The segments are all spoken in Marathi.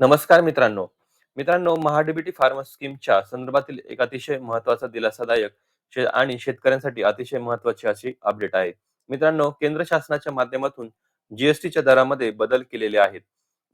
नमस्कार मित्रांनो. मित्रांनो महाडीबीटी फार्मा स्कीमच्या संदर्भातील एक अतिशय महत्त्वाचा दिलासादायक शे- आणि शेतकऱ्यांसाठी अतिशय महत्वाची अशी अपडेट आहे. मित्रांनो केंद्र शासनाच्या माध्यमातून जीएसटीच्या दरामध्ये बदल केलेले आहेत.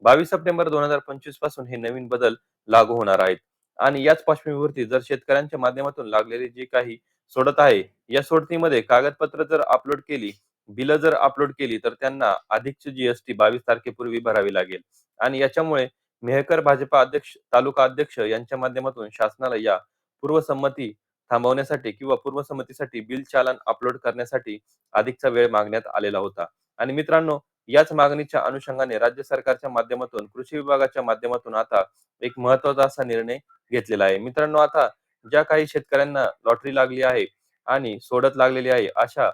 बावीस सप्टेंबर दोन हजार पंचवीसपासून हे नवीन बदल लागू होणार आहेत. आणि याच पार्श्वभूमीवरती जर शेतकऱ्यांच्या माध्यमातून लागलेली जी काही सोडत आहे या सोडतीमध्ये कागदपत्र जर अपलोड केली बिलं जर अपलोड केली तर त्यांना अधिकची जीएसटी बावीस तारखेपूर्वी भरावी लागेल. आणि याच्यामुळे मेहकर भाजपा अध्यक्ष तालुका अध्यक्ष यांच्या माध्यमातून शासनाला या पूर्वसंमती थांबवण्यासाठी किंवा पूर्वसंमतीसाठी बिल चालन अपलोड करण्यासाठी अधिकचा वेळ मागण्यात आलेला होता. आणि मित्रांनो याच मागणीच्या अनुषंगाने राज्य सरकारच्या माध्यमातून कृषी विभागाच्या माध्यमातून आता एक महत्त्वाचा असा निर्णय घेतलेला आहे. मित्रांनो आता ज्या काही शेतकऱ्यांना लॉटरी लागली आहे आणि सोडत लागलेली आहे अशा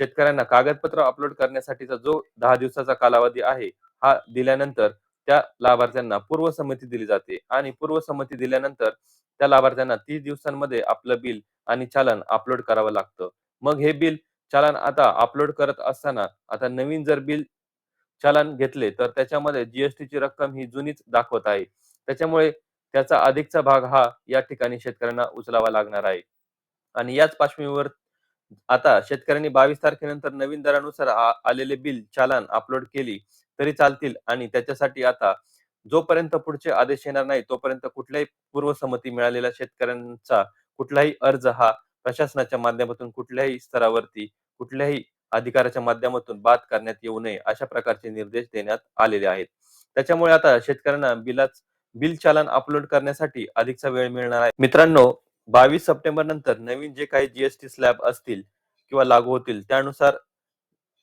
शेतकऱ्यांना कागदपत्र अपलोड करण्यासाठीचा जो दहा दिवसाचा कालावधी आहे हा दिल्यानंतर त्या लाभार्थ्यांना पूर्वसंमती दिली जाते आणि पूर्वसंमती दिल्यानंतर त्या लाभार्थ्यांना तीस दिवसांमध्ये आपलं बिल आणि चालन अपलोड करावं लागतं. मग हे बिल चालन आता अपलोड करत असताना आता नवीन जर बिल चालन घेतले तर त्याच्यामध्ये जीएसटीची रक्कम ही जुनीच दाखवत आहे. त्याच्यामुळे त्याचा अधिकचा भाग हा या ठिकाणी शेतकऱ्यांना उचलावा लागणार आहे. आणि याच पार्श्वभूमीवर आता शेतकऱ्यांनी बावीस तारखेनंतर नवीन दरानुसार आलेले बिल चालन अपलोड केली तरी चालतील आणि त्याच्यासाठी आता जोपर्यंत पुढचे आदेश येणार नाही तोपर्यंत कुठल्याही पूर्वसंमती मिळालेल्या शेतकऱ्यांचा कुठलाही अर्ज हा प्रशासनाच्या माध्यमातून कुठल्याही स्तरावरती कुठल्याही अधिकाराच्या माध्यमातून बाद करण्यात येऊ नये अशा प्रकारचे निर्देश देण्यात आलेले आहेत. त्याच्यामुळे आता शेतकऱ्यांना बिलाच बिल चालन अपलोड करण्यासाठी अधिकचा वेळ मिळणार आहे. मित्रांनो बावीस सप्टेंबर नंतर नवीन जे काही जीएसटी स्लॅब असतील किंवा लागू होतील त्यानुसार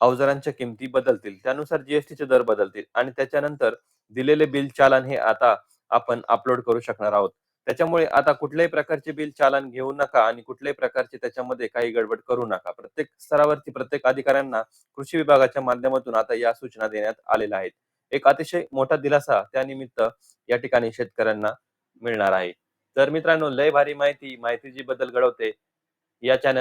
अवजारांच्या किमती बदलतील त्यानुसार जीएसटीचे दर बदलतील आणि त्याच्यानंतर दिलेले बिल चालन हे आता आपण अपलोड करू शकणार आहोत. त्याच्यामुळे आता कुठल्याही प्रकारचे बिल चालन घेऊ नका आणि कुठल्याही प्रकारचे त्याच्यामध्ये काही गडबड करू नका. प्रत्येक स्तरावरती प्रत्येक अधिकाऱ्यांना कृषी विभागाच्या माध्यमातून आता या सूचना देण्यात आलेल्या आहेत. एक अतिशय मोठा दिलासा त्यानिमित्त या ठिकाणी शेतकऱ्यांना मिळणार आहे. तर मित्रांनो लय भारी माहिती माहिती जी बदल घडवते या चॅनल